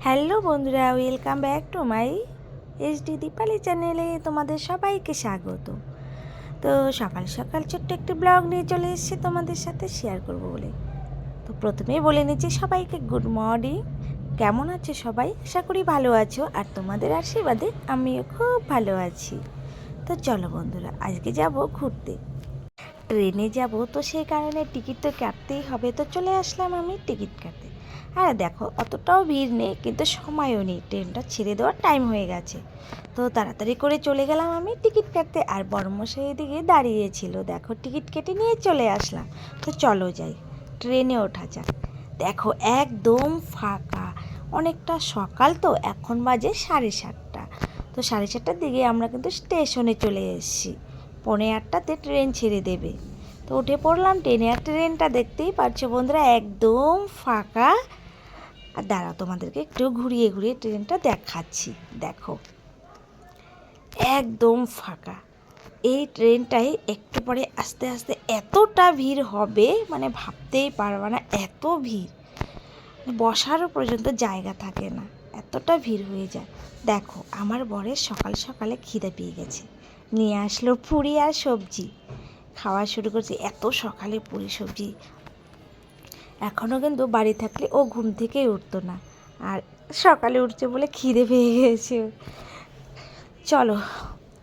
Hello বন্ধুরা, welcome back to my HD Dipali চ্যানেলে তোমাদের সবাইকে স্বাগত। তো সকাল সকাল ছোট্ট একটি ব্লগ নিয়ে চলে এসেছি তোমাদের সাথে শেয়ার করব বলে। তো প্রথমেই বলে নিচ্ছি সবাইকে গুড মর্নিং কেমন আছো সবাই? আশা করি ভালো আছো আর তোমাদের আশীর্বাদে আমিও খুব ভালো আছি। তো চলো বন্ধুরা, আজকে যাব ঘুরতে। ট্রেনে যাব, তো সেই কারণে টিকিট তো কাটতেই হবে। তো চলে আসলাম আমি টিকিট কাটতে। আর দেখো, অতটাও ভিড় নেই, কিন্তু সময়ও নেই। ট্রেনটা ছেড়ে দেওয়ার টাইম হয়ে গেছে। তো তাড়াতাড়ি করে চলে গেলাম আমি টিকিট কাটতে। আর বড়মশাই এদিকে দাঁড়িয়েছিল দেখো, টিকিট কেটে নিয়ে চলে আসলাম। তো চলো যাই, ট্রেনে ওঠা যাক। দেখো, একদম ফাঁকা। অনেকটা সকাল তো, এখন বাজে সাড়ে সাতটা। তো সাড়ে সাতটার দিকে আমরা কিন্তু স্টেশনে চলে এসেছি। পৌনে আটটাতে ট্রেন ছেড়ে দেবে। তো উঠে পড়লাম ট্রেনে, আর ট্রেনটা দেখতেই পাচ্ছ বন্ধুরা, একদম ফাঁকা। আর দাঁড়া তোমাদেরকে একটু ঘুরিয়ে ঘুরিয়ে ট্রেনটা দেখাচ্ছি। দেখো, একদম ফাঁকা। এই ট্রেনটাই একটু পরে আস্তে আস্তে এতটা ভিড় হবে মানে ভাবতেই পারবে না, এত ভিড়। বসারও পর্যন্ত জায়গা থাকে না, এতটা ভিড় হয়ে যায়। দেখো, আমার বরের সকাল সকালে খিদে পেয়ে গেছে। নিয়ে আসলো পুরি আর সবজি। খাওয়া শুরু করছে এত সকালে পুরি সবজি। এখনও কিন্তু বাড়ি থাকলে ও ঘুম থেকেই উঠতো না। আর সকালে উঠছে বলে খিদে পেয়ে গেছে। চলো,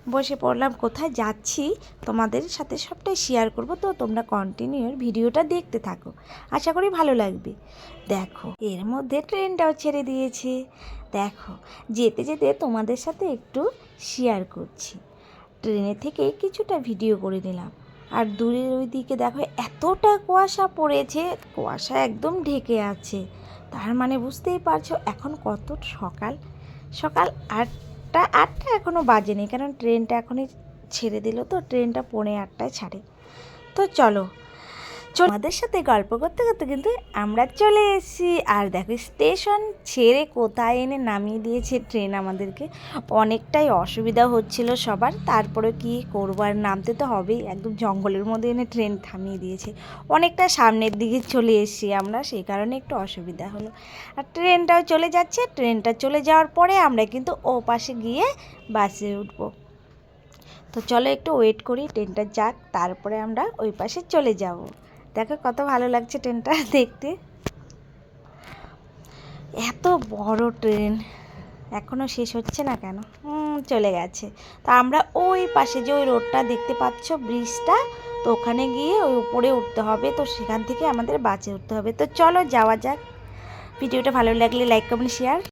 বসে পড়লাম কোথায় যাচ্ছি। তোমাদের সাথে সবটাই শেয়ার করব। তো তোমরা কন্টিনিউর ভিডিওটা দেখতে থাকো। আশা করি ভালো লাগবে। দেখো, এর মধ্যে ট্রেনটাও ছেড়ে দিয়েছে। দেখো, যেতে যেতে তোমাদের সাথে একটু শেয়ার করছি। ট্রেনে থেকে কিছুটা ভিডিও করে নিলাম। আর দূরের ওই দিকে দেখো এতটা কুয়াশা পড়েছে, কুয়াশা একদম ঢেকে আছে। তার মানে বুঝতেই পারছ, এখন কত সকাল। সকাল আটটা আটটা এখনও বাজেনি, কারণ ট্রেনটা এখনই ছেড়ে দিল তো, ট্রেনটা পৌনে আটটায় ছাড়ে। তো চলো চলো আমাদের সাথে গল্প করতে করতে কিন্তু আমরা চলে এসেছি। আর দেখো, স্টেশন ছেড়ে কোথায় এনে নামিয়ে দিয়েছে ট্রেন আমাদেরকে? অনেকটাই অসুবিধা হচ্ছিল সবার। তারপরে কি করব আর নামতে তো হবেই। একদম জঙ্গলের মধ্যে এনে ট্রেন থামিয়ে দিয়েছে। অনেকটা সামনের দিকে চলে এসেছি আমরা সেই কারণে একটু অসুবিধা হলো। আর ট্রেনটাও চলে যাচ্ছে। ট্রেনটা চলে যাওয়ার পরে আমরা কিন্তু ও পাশে গিয়ে বাসে উঠবো। তো চলো একটু ওয়েট করি, ট্রেনটা যাক, তারপরে আমরা ওই পাশে চলে যাব। দেখো কত ভালো লাগছে ট্রেনটা দেখতে। এত বড় ট্রেন এখনও শেষ হচ্ছে না কেন? চলে গেছে। তো আমরা ওই পাশে যে ওই রোডটা দেখতে পাচ্ছ, ব্রিজটা, তো ওখানে গিয়ে ওই উপরে উঠতে হবে, তো সেখান থেকে আমাদের বাসে উঠতে হবে। তো চলো যাওয়া যাক। ভিডিওটা ভালো লাগলে লাইক কমেন্ট শেয়ার